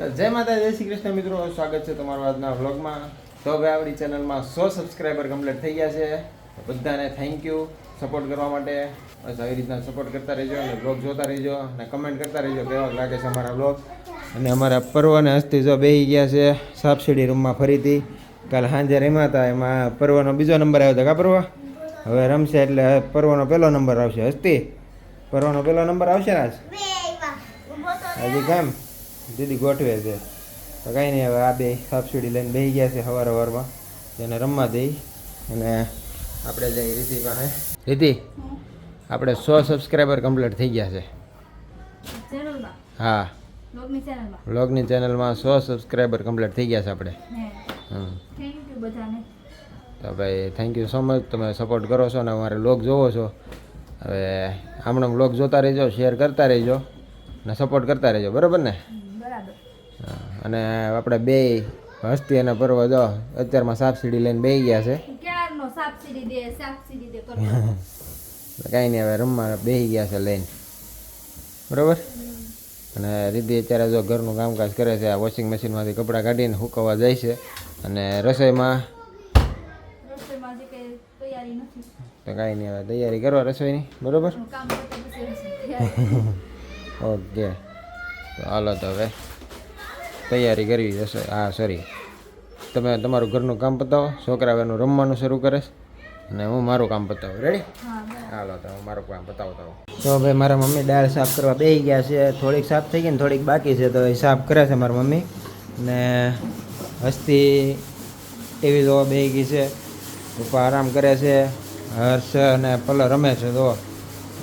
તો જય માતા જય શ્રી કૃષ્ણ મિત્રો સ્વાગત છે તમારું આજના વ્લોગમાં. તો ભાઈ આપણી ચેનલમાં સો સબસ્ક્રાઈબર કમ્પ્લીટ થઈ ગયા છે. બધાને થેન્ક યુ સપોર્ટ કરવા માટે. બસ આવી રીતના સપોર્ટ કરતા રહેજો અને બ્લોગ જોતા રહેજો અને કમેન્ટ કરતા રહેજો કેવા લાગે છે અમારા બ્લોગ અને અમારા પર્વ અને હસ્તી જો બેહી ગયા છે સાપસીડી રૂમમાં ફરીથી. કાલ સાંજે રમ્યા હતા એમાં પર્વનો બીજો નંબર આવ્યો હતો કા પર્વ? હવે રમશે એટલે પર્વનો પહેલો નંબર આવશે હસ્તી. પર્વનો પહેલો નંબર આવશે ને આજ? હજી કેમ? દીદી ગોઠવે છે. તો કાંઈ નહીં હવે આ બે સબસિડી લઈને બેસી ગયા છે સવાર સવારમાં તેને રમવા દઈ અને આપણે જઈ રીતિ પાસે રીતિ આપણે સો સબસ્ક્રાઈબર કમ્પ્લીટ થઈ ગયા છે. હા. બ્લોગની ચેનલમાં? સો સબસ્ક્રાઈબર કમ્પ્લીટ થઈ ગયા છે આપણે. તો ભાઈ થેન્ક યુ સો મચ તમે સપોર્ટ કરો છો અને અમારે બ્લોગ જોવો છો. હવે હમણાં બ્લોગ જોતા રહેજો શેર કરતા રહેજો અને સપોર્ટ કરતા રહેજો. બરાબર ને? અને આપણે બે હસ્તી અને પર્વ જો અત્યારમાં સાપ સીડી લઈને બે ગયા છે. કાંઈ નહીં હવે રમવા બે ગયા છે લઈને. બરાબર? અને રીતિ અત્યારે જો ઘરનું કામકાજ કરે છે આ વોશિંગ મશીનમાંથી કપડાં કાઢીને સુકવવા જાય છે. અને રસોઈમાં? તો કાંઈ નહીં હવે તૈયારી કરો રસોઈની બરાબર. ઓકે. તો હાલો તો હવે. તૈયારી કરવી રસોઈ હા સોરી તમે તમારું ઘરનું કામ પતાવો. છોકરા એનું રમવાનું શરૂ કરે અને હું મારું કામ પતાવું. રેડી હાલો તો હું મારું કામ બતાવતો તો. ભાઈ મારા મમ્મી દાળ સાફ કરવા બેસી ગયા છે. થોડીક સાફ થઈ ગઈ ને થોડીક બાકી છે તો એ સાફ કરે છે મારા મમ્મી. ને હસ્તી ટીવી જોવા બેસી ગઈ છે. પપ્પા આરામ કરે છે. હર્ષ અને પલ રમે છે તો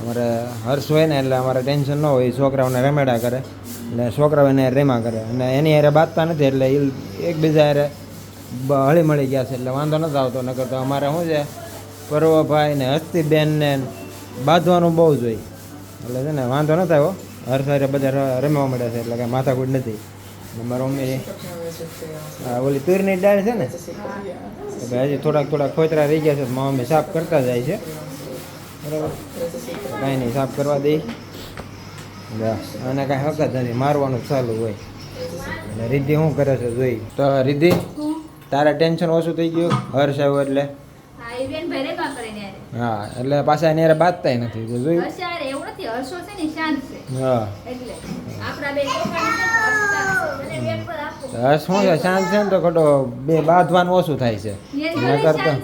અમારે હર્ષ હોય ને એટલે અમારે ટેન્શન ન હોય છોકરાઓને રમેડા કરે. અને છોકરાઓ એને રેમા કરે. અને એની હારે બાંધતા નથી, એટલે એ એકબીજા હારે હળી મળી ગયા છે, એટલે વાંધો નથી આવતો. નકર તો અમારે શું છે, પર્વભાઈ ને હસ્તીબેનને બાંધવાનું બહુ જ હોય. એટલે છે ને વાંધો નથી આવ્યો. હર સારે બધા રમવા મળ્યા છે, એટલે કાંઈ માથાકૂટ નથી. મારો મમ્મી ઓલી તુરની ડાળ છે ને હજી થોડાક થોડાક ખોતરા રહી ગયા છે મમ્મી સાફ કરતા જાય છે. બરાબર. કાંઈ નહીં, સાફ કરવા દઈ અને કાંઈ હકત નથી. મારવાનું ચાલુ હોય. એટલે રિદ્ધિ શું કરે છે જોઈ. તો રિદ્ધિ તારે ટેન્શન ઓછું થઈ ગયું હર્ષ આવ્યો એટલે? હા એટલે પાછા એની હારે બાંધતાય નથી તો જોયું હા. હર્ષ. અને શું છે? શાંત છે ને તો ખોટો બે બાંધવાનું ઓછું થાય છે. કરતો. અને.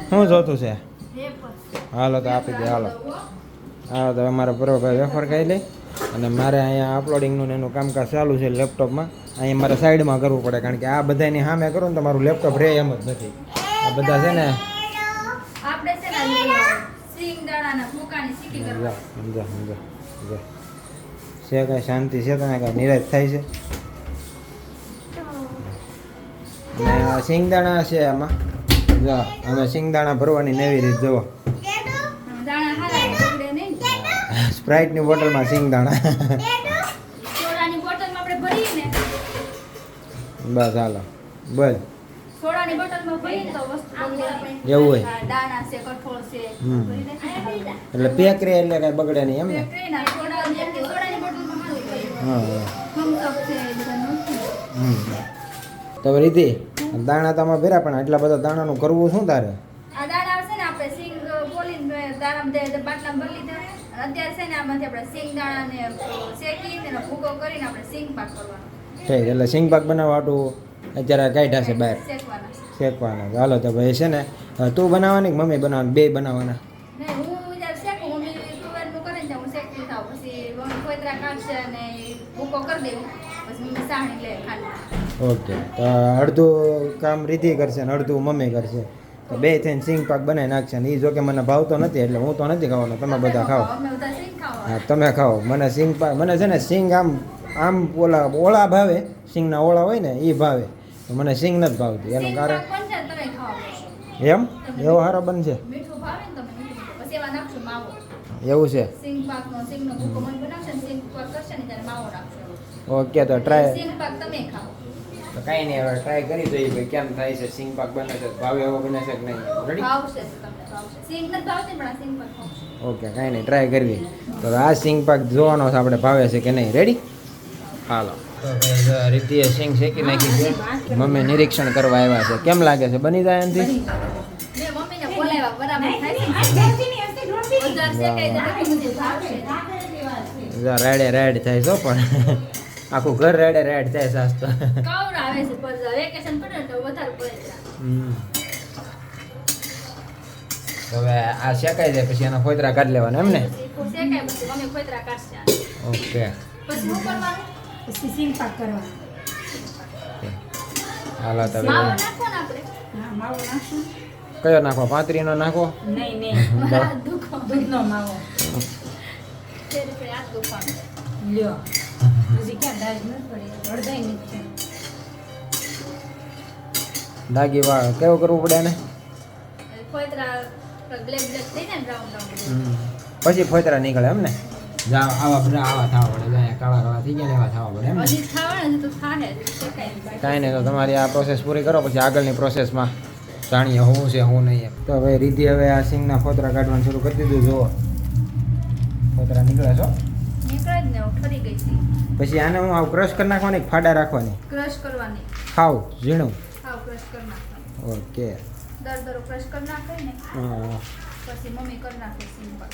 શું જોતું છે. હાલો તો આપી દે હાલો. હાલો તો અમારો બરોબર વેફર ખાઈ લે અને મારે અહીંયા અપલોડિંગનું ને એનું કામકાજ ચાલુ છે લેપટોપમાં. અહીંયા મારે સાઈડમાં કરવું પડે કારણ કે આ બધાની સામે કરું ને તો મારું લેપટોપ રહે એમ જ નથી. આ બધા છે ને છે કાંઈ શાંતિ છે તને કાંઈ? નિરાશ થાય છે? સિંગદાણા છે આમાં. જો અમે સિંગદાણા ભરવાની નવી રીત જુઓ દાણા હારા બગડે નહીં સ્પ્રાઇટની બોટલમાં સિંગદાણા બસ હાલો. બસ. એવું હોય. એટલે પેક રે એટલે કાંઈ બગડે નહીં એમ ને? તો રીતિ દાણા તમારે ભેરા પણ આટલા બધા દાણાનું કરવું શું તારે? દાણા આવશે ને આપણે સિંગ બોલીને દાણા બે બે બાટલા ભરી અત્યારે છે ને આમાંથી આપણે સિંગ દાણાને શેકી તેનો ભૂકો કરીને આપણે સિંગ પાક કરવાનો. ઠીક એટલે સિંગ પાક બનાવવા હાટું અત્યારે કાઢ્યા છે બહાર. શેકવાના. ચાલો તો હાલો તો ભાઈ છે ને તું બનાવવાની કે મમ્મી બનાવવાની? બે બનાવવાના. ને ને ઓકે તો અડધું કામ રીતે કરશે ને અડધું મમ્મી કરશે. તો બે થઈને સિંગ પાક બનાવી નાખશે ને એ જો કે મને ભાવતો નથી એટલે હું તો નથી ખાવાનો તમે બધા ખાઓ. હા તમે ખાઓ. મને સિંગ પાક મને છે ને સિંગ આમ આમ ઓલા ઓળા ભાવે સિંગના ઓળા હોય ને એ ભાવે. તો મને સિંગ નથી ભાવતી. એનું કારણ એમ? એવો સારો બનશે? એવું છે? ઓકે તો ટ્રાય તો કઈ નહીં હવે ટ્રાય કરી જોઈએ ભાઈ કેમ થાય છે સિંગ પાક બને છે ભાવે એવો બને છે કે નહીં? રેડી ઓકે કાંઈ નહીં ટ્રાય કરવી તો આ સિંગ પાક જોવાનો છે આપણે ભાવે છે કે નહીં? રેડી હાલો. રીતિએ સિંગ શેકી નાખી છે. મમ્મી નિરીક્ષણ કરવા આવ્યા છે. કેમ લાગે છે? બની જાય એમથી રેડે રેડ થાય છો પણ. આખું ઘર રેડે રેડ થાય સાસ તો. કવર આવે છે પર વેકેશન પડે તો વધારે પડે છે. હવે આ શેકાઈ જાય પછી એના ફોતરા કાઢી લેવાના એમ ને? શેકાય પછી અમે ખોતરા કાઢશે ઓકે. પછી શું કરવાનું? પછી સીંગ પાક કરવાનું. હાલો તો માવો નાખો ને આપણે. હા માવો નાખશું. કયો નાખો? પાંત્રીનો નાખો? નહીં નહીં. દૂધનો માવો. લ્યો. હજી ક્યાં દાજ નથી પડી અડધાય નથી દાગી વાળ કેવું કરવું પડે એને. પછી ફોતરા નીકળે એમ ને? જા આવા બધા આવા થવા પડે. કાળા કાળા થઈ ગયા ને એવા થવા પડે એમ કાંઈ નહીં તો તમારી આ પ્રોસેસ પૂરી કરો પછી આગળની પ્રોસેસમાં જાણીએ શું છે શું નહીં એમ. તો હવે રીધી હવે આ સિંગના ફોતરા કાઢવાનું શરૂ કરી દીધું જુઓ. ફોતરા નીકળે છો? પછી આને હું આવું ક્રશ કરી નાખવાની ફાડા રાખવાની? ક્રશ કરવાની. ખાવ ઝીણું. ખાવ ક્રશ કરી નાખવાની. ઓકે. દર દર ક્રશ કરી નાખે ને. હા પછી મમ્મી કરી નાખે સિમ્પલ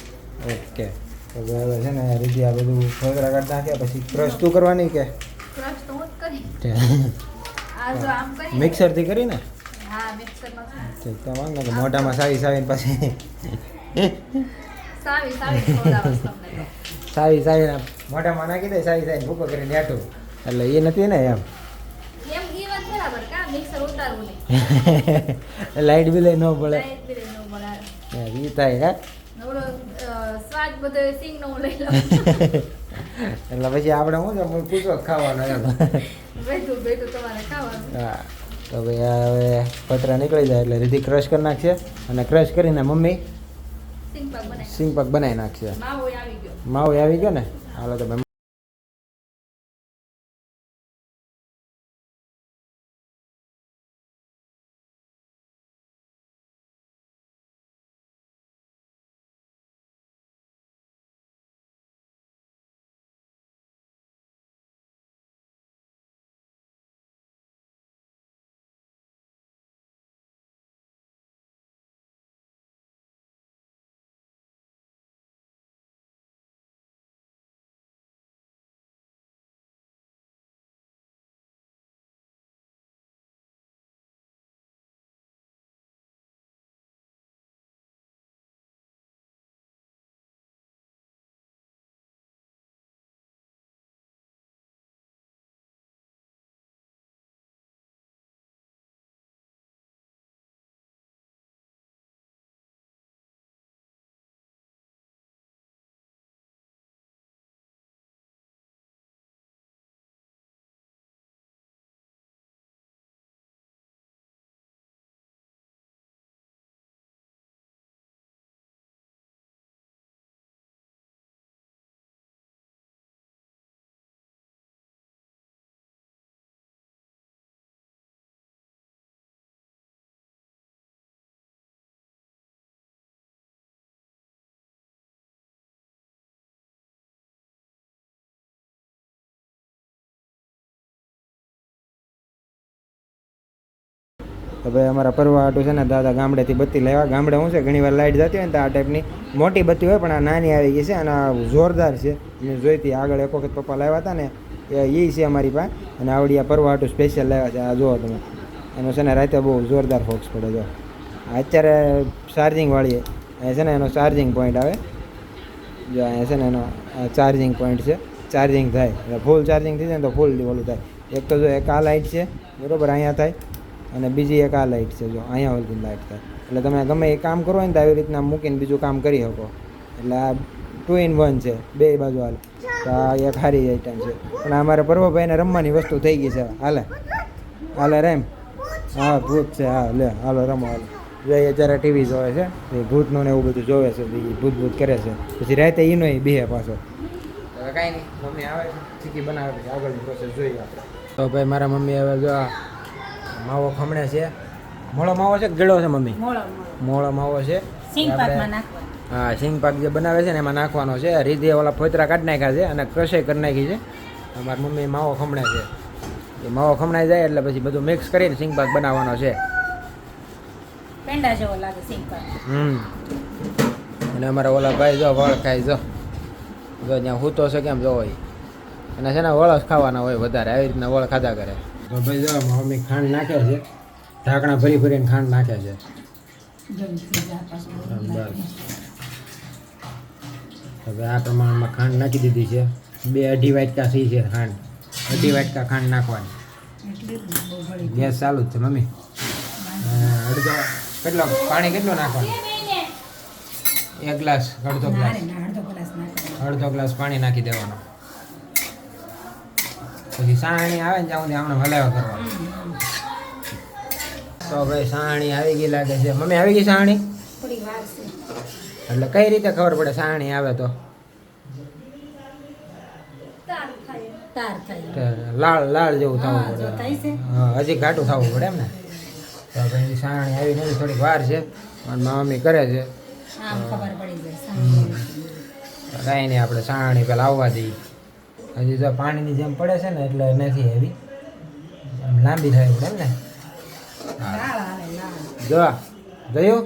ઓકે. તો હવે છે ને રીધિ આ બધું ફોતરા કાઢી નાખ્યા પછી ક્રશ તું કરવાની કે? ક્રશ તો હું જ કરી. આ જો આમ કરી મિક્સરથી કરીને? હા તો વાંધો નહીં. મોઢામાં સાવી સાવીને પછી. સાવી સાવી ખવડાવસ તમને. સારી સાવીને મોઢામાં નાખી દે સારી સારી ભૂકો કરીને નેઠું. એટલે એ નથી ને એમ. લાઈટ બી બિલ ન પડે. એ થાય લઈ એટલે પછી આપણે શું છે પૂછો ખાવાનો એમ. હા તો ભાઈ હવે પતરા નીકળી જાય એટલે રીધી ક્રશ કરી નાખશે અને ક્રશ કરીને મમ્મી સિંગ પાક બનાવી સિંગ પાક બનાવી નાખશે. માવો આવી ગયો ને? હાલો તો તો ભાઈ અમારા પરવા આટું છે ને દાદા ગામડેથી બત્તી લેવા. ગામડે શું છે, ઘણી વાર લાઇટ જતી હોય ને તો આ ટાઈપની મોટી બત્તી હોય, પણ આ નાની આવી ગઈ છે અને આ જોરદાર છે. મેં જોઈતી આગળ એક વખત પપ્પા લાવ્યા હતા ને, એ છે અમારી પાસે અને આવડી આ પરવા આટું સ્પેશિયલ લાવ્યા છે. આ જુઓ તમે. એનો છે ને રાતે બહુ જોરદાર ફોક્સ પડે જો અત્યારે ચાર્જિંગ અહીંયા છે ને એનો ચાર્જિંગ પોઈન્ટ આવે. જો અહીંયા છે ને એનો ચાર્જિંગ પોઈન્ટ છે. ચાર્જિંગ થાય. એટલે ફૂલ ચાર્જિંગ થઈ જાય ને તો ફૂલ ઓલું થાય. એક તો જો એક આ લાઇટ છે, બરાબર, અહીંયા થાય. અને બીજી એક આ લાઇટ છે જો અહીંયા ઓલી લાઇટ છે એટલે તમે ગમે એ કામ કરો ને તો આવી રીતના મૂકીને બીજું કામ કરી શકો. એટલે આ ટુ ઇન વન છે બે બાજુ હાલ. તો આ એક સારી આઈટમ છે. પણ અમારે પર્વભાઈને રમવાની વસ્તુ થઈ ગઈ છે. હાલે. હાલે રેમ. હા ભૂત છે. હા લે હાલો રમો હાલો. જો એ અત્યારે ટીવી જોવે છે. એ ભૂતનું ને એવું બધું જોવે છે. ભૂત ભૂત કરે છે. પછી રાતે એનો એ બે પાછો. કાંઈ નહીં. મમ્મી આવે છે. ચીકી બનાવે પછી આગળની પ્રોસેસ જોઈએ આપણે. તો ભાઈ મારા મમ્મી હવે જો માવો ખમણે છે. મોળો માવો છે કે ગળો છે મમ્મી? મોળો માવો છે. હા સિંગ પાક જે બનાવે છે ને એમાં નાખવાનો છે. રીધે ઓલા ફોતરા કાઢી નાખ્યા છે અને ક્રશે કરી નાખી છે. અમારી મમ્મી માવો ખમણે છે. એ માવો ખમણાઈ જાય એટલે પછી બધું મિક્સ કરીને સિંગ પાક બનાવવાનો છે. પેંડા જેવો લાગે સિંગ પાક. હમ. અને અમારા ઓલા ભાઈ જો વળ ખાઈ જો. જો ત્યાં હૂતો છે કેમ જો હોય અને છે ને વળ જ ખાવાના હોય વધારે. આવી રીતના વળ ખાધા કરે. તો ભાઈ જો મમ્મી ખાંડ નાખે છે. ઢાંકણા ભરી ભરીને ખાંડ નાખે છે. બસ હવે આ પ્રમાણમાં ખાંડ નાખી દીધી છે. બે અઢી વાટકા સી છે ખાંડ. અઢી વાટકા ખાંડ નાખવાની. ગેસ ચાલુ જ છે મમ્મી. અડધો કેટલો પાણી કેટલું નાખવાનું? એક ગ્લાસ અડધો ગ્લાસ. અડધો ગ્લાસ પાણી નાખી દેવાનો. પછી સાણી આવે ને ત્યાં સુધી હમણાં હલાવ્યા કરવા તો ભાઈ સાણી આવી ગઈ લાગે છે. મમ્મી આવી ગઈ સાણી? એટલે કઈ રીતે ખબર પડે સાણી આવે તો? લાળ લાળ જેવું થવું. પડે. હજી ઘાટું થવું પડે એમ ને તો ભાઈ સાણી આવી નથી થોડીક વાર છે. મારી મમ્મી કરે છે. કાંઈ નહીં આપણે સાણી પેલા આવવા દઈએ. હજી તો પાણીની જેમ પડે છે ને એટલે નથી એવી આમ લાંબી થાય પડે એમ ને? આવે જો જોયું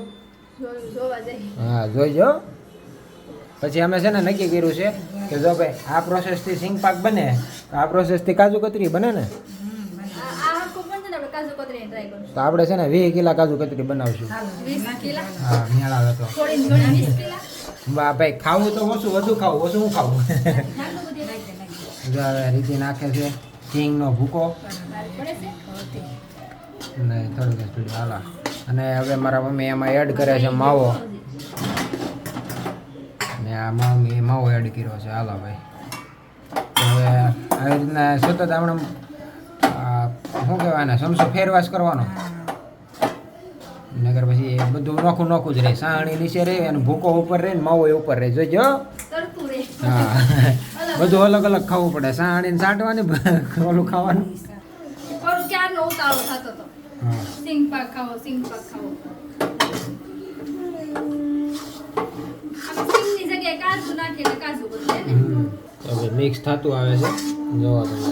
જોયું? જોવા જઈ હા જોઈજો પછી અમે છે ને નક્કી કર્યું છે કે જો ભાઈ આ પ્રોસેસથી સિંગ પાક બને તો આ પ્રોસેસથી કાજુ કતરી બને ને? તો આપણે છે ને વીસ કિલા કાજુ કતરી બનાવશું. હા તો વીસ કિલા. બા ભાઈ ખાવું તો ઓછું વધુ ખાવું ઓછું હું ખાવું? જો હવે રીતિ નાખે છે. સિંગનો ભૂકો. નહીં થોડુંક સ્પીડ હાલા. અને હવે મારા મમ્મી એમાં એડ કરે છે માવો. ને આ મમ્મી માવો એડ કર્યો છે. હાલો ભાઈ. હવે આવી રીતના સતત આપણે શું કહેવાય ને સમસો ફેરવાશ કરવાનો. નગર પછી બધું નોખું નોખું જ રહે. સાણી નીચે રહે અને ભૂકો ઉપર રહે ને માવો ઉપર રહે. જોઈજો હા. બધું અલગ અલગ ખાવું પડે. સાણીને સાટવાની ઓલું ખાવાનું. ક્યારનો ઉતાળો થતો હતો સિંગ પાક ખાવો સિંગ પાક ખાવો. હવે મિક્સ થતું આવે છે. જોવો તમે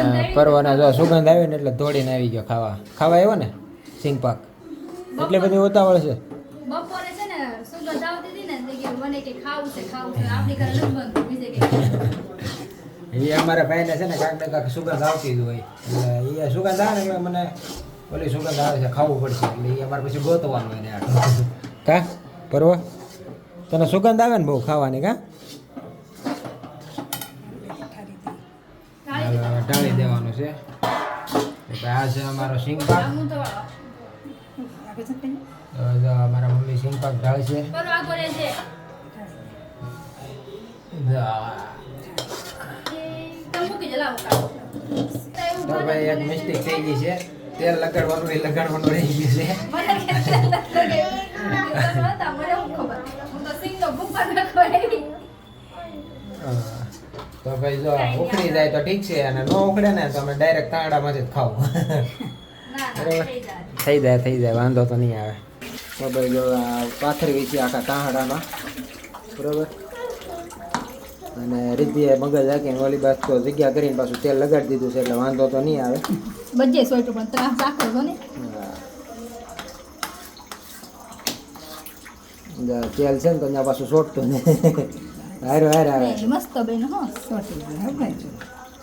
અને. પરવાના જો સુગંધ આવી ને એટલે દોડીને આવી ગયો ખાવા. ખાવા આવ્યો ને? સિંગ પાક. એટલે બધી ઉતાવળ છે બપોરે છે ને સુગંધ આવતી હતી ને તે કે મને કે ખાવું છે ખાવું છે. આપણી ઘરે નથી બીજે કે એ અમારા ભાઈને છે ને કાંઈક ને કાંઈક સુગંધ આવતી જ હોય. એટલે એ સુગંધ આવે ને મને ઓલી સુગંધ આવે છે ખાવું પડશે. એટલે એ અમારે પછી ગોતવાનું હોય ને કા? પરવા? તને સુગંધ આવે ને બહુ ખાવાની કા? ટાળી દેવાનું છે. આ છે અમારો સિંગ પાક અમારા મમ્મી સિંગ પાક રહે છે ભાઈ, એક મિસ્ટેક થઈ ગઈ છે. તેલ લગાડવાનું એ લગાડવાનું રહી ગયું છે. તો ભાઈ, જો, ઉખડી જાય તો ઠીક છે, અને ન ઉખડે ને તમે ડાયરેક્ટ તાંડામાંથી જ ખાવું. બરાબર. થઈ જાય થઈ જાય, વાંધો તો નહીં આવે. તો ભાઈ, જો, આ પાથરવી છે આખા તાંડામાં. બરોબર? અને રિદ્ધિએ મગજ રાખીને ઓલી બાજુ તો જગ્યા કરીને પાછું તેલ લગાડી દીધું છે એટલે વાંધો તો નહીં આવે. બધે સોયટું પણ ત્રાસ રાખો છો ને? તેલ છે ને તો ત્યાં પાછું સોટતું ને હારો હાર આવે. મસ્ત બેન હો સોટી.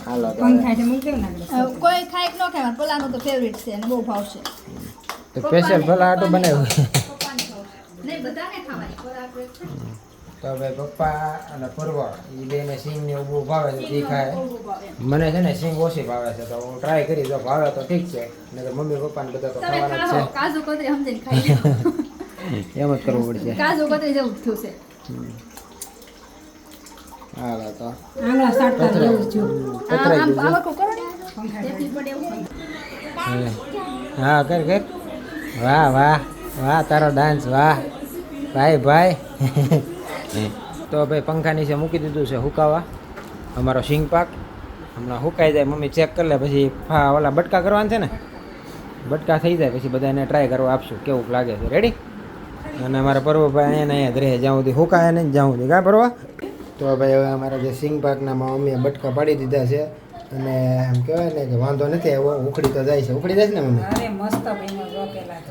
હાલો કોઈ ખાય કે ન ખાય મારા તો ફેવરિટ છે અને બહુ ભાવશે. તો સ્પેશિયલ ભલા આટો બનાવ્યું. નહીં બધાને ખાવાય. ખોરાક હોય છે. તો ભાઈ પપ્પા અને પૂર્વા એ બેને સિંગ ને બહુ ભાવે છે એ ખાય. મને છે ને સિંગ ઓછી ભાવે છે તો હું ટ્રાય કરી જો ભાવે તો ઠીક છે. નકર મમ્મી પપ્પાને બધા તો ખાવાના છે. જ કાજુ કતરી સમજીને ખાઈ એમ જ કરવું પડશે. કાજુ કતરી જેવું થયું છે. હાલો તો. સાટતા. આમ કરો. હા. કર કર. વાહ વાહ વાહ તારો ડાન્સ વાહ. ભાઈ ભાઈ. તો ભાઈ પંખા નીચે મૂકી દીધું છે હુકાવા. અમારો સિંગ પાક. હમણાં હુકાઈ જાય મમ્મી ચેક કરી લે પછી હા ઓલા બટકા કરવાના છે ને? બટકા થઈ જાય પછી બધાને ટ્રાય કરવા આપશું કેવું લાગે છે? રેડી અને અમારા પર્વભાઈ અહીંયા અહીંયા જ રહે જ્યાં સુધી હુકાય નહીં જ્યાં સુધી કાં પરવા. તો ભાઈ હવે અમારા જે સિંગ પાકના મમ્મીએ બટકા પાડી દીધા છે અને એમ કહેવાય ને કે વાંધો નથી આવ્યો ઉખડી તો જાય છે. ઉખડી જાય ને મમ્મી?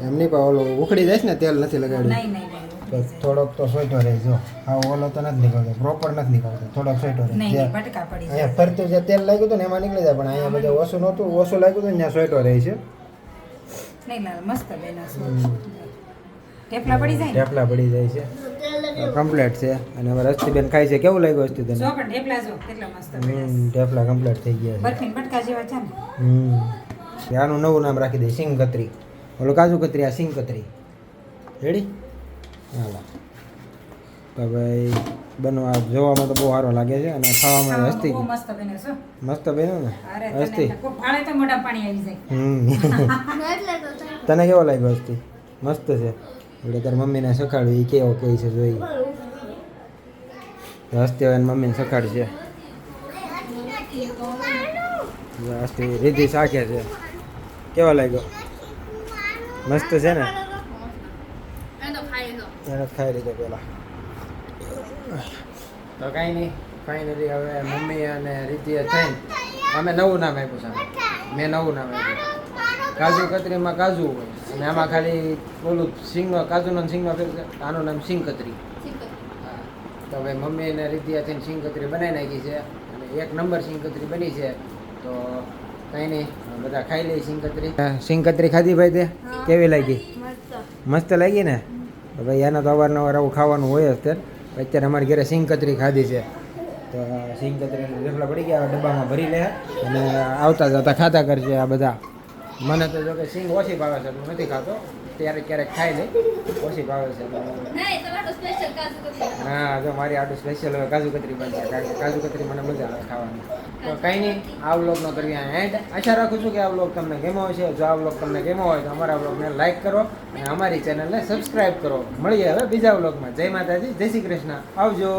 એમની પણ ઓલું ઉખડી જાય છે ને તેલ નથી લગાડ્યું? તો થોડોક તો સોઈટો રહે જો. હા ઓલો તો નથી નીકળતો પ્રોપર નથી નીકળતો થોડોક સોઈટો રહે. અહીંયા ફરતું જે તેલ લાગ્યું હતું ને એમાં નીકળી જાય પણ અહીંયા બધું ઓછું નહોતું ઓછું લાગ્યું હતું ત્યાં સોઈટો રહે છે. ટેપલા પડી જાય ને? પડી જાય છે. કમ્પ્લીટ છે. અને હવે રસ્તીબેન ખાય છે. કેવું લાગ્યું હસ્તી તને ટેપલા જો કેટલા મસ્ત બન્યા કમ્પ્લીટ થઈ ગયા છે. બરફીન બટકા જેવા છે ને. હમ. આનું નવું નામ રાખી દે સિંગ કતરી ઓલો કાજુ કતરી આ સિંગ કતરી રેડી હાલો. તો ભાઈ બનવા જોવામાં તો બહુ સારો લાગે છે અને ખાવામાં હસ્તી. મસ્ત બને છે. મસ્ત બને ને? હસ્તી તને તો મોઢા પાણી આવી જાય. હમ. એટલે તો થાય. તને કેવો લાગ્યો હસ્તી? મસ્ત છે. એટલે તાર મમ્મીને સખાડ્યું એ કેવો કહે છે જોઈ. હસ્તી હવે મમ્મીને મમ્મીને સખાડશે. હસ્તી રીધી શાખે છે. કેવો લાગ્યો? મસ્ત છે ને? એને ખાઈ લીધો પેલા તો કાંઈ નહીં ફાઇનલી હવે મમ્મી અને રીતિએ થઈને અમે નવું નામ આપ્યું છે મેં નવું નામ આપ્યું. કાજુ કતરીમાં કાજુ હોય અને આમાં ખાલી ઓલું સિંગ કાજુનો સિંગમાં ફેર આનું નામ સિંગ કતરી હા. તો હવે મમ્મી અને રીતિએ થઈને સિંગ કતરી બનાવી નાખી છે. અને એક નંબર સિંગ કતરી બની છે. તો કંઈ નહીં બધા ખાઈ લઈ સિંગ કતરી સિંગ કતરી ખાધી ભાઈ તે? કેવી લાગી? મસ્ત. લાગી ને? ભાઈ એના તો અવારનવાર આવું ખાવાનું હોય જ અત્યારે અમારી ઘરે સિંગ કતરી ખાધી છે. તો સિંગ કતરી રેફલા પડી ગયા ડબ્બામાં ભરી લે. અને આવતા જતા ખાતા કરશે આ બધા. મને તો જો કે સિંગ ઓછી ભાવે છે હું નથી ખાતો. ત્યારે ક્યારેક ખાય લે ઓછી ભાવે છે. નહીં હા જો મારી આટલું સ્પેશિયલ હવે કાજુ કતરી બનશે કારણ કે કાજુ કતરી મને મજા આવે ખાવાની. તો કંઈ નહીં આ વ્લોગનો કરીએ એન્ડ આશા રાખું છું કે આ વ્લોગ તમને ગમ્યો હશે. જો આ વ્લોગ તમને ગેમો હોય તો અમારા વ્લોગને લાઈક કરો અને અમારી ચેનલને સબસ્ક્રાઈબ કરો. મળીએ હવે બીજા વ્લોગમાં. જય માતાજી જય શ્રી કૃષ્ણ. આવજો.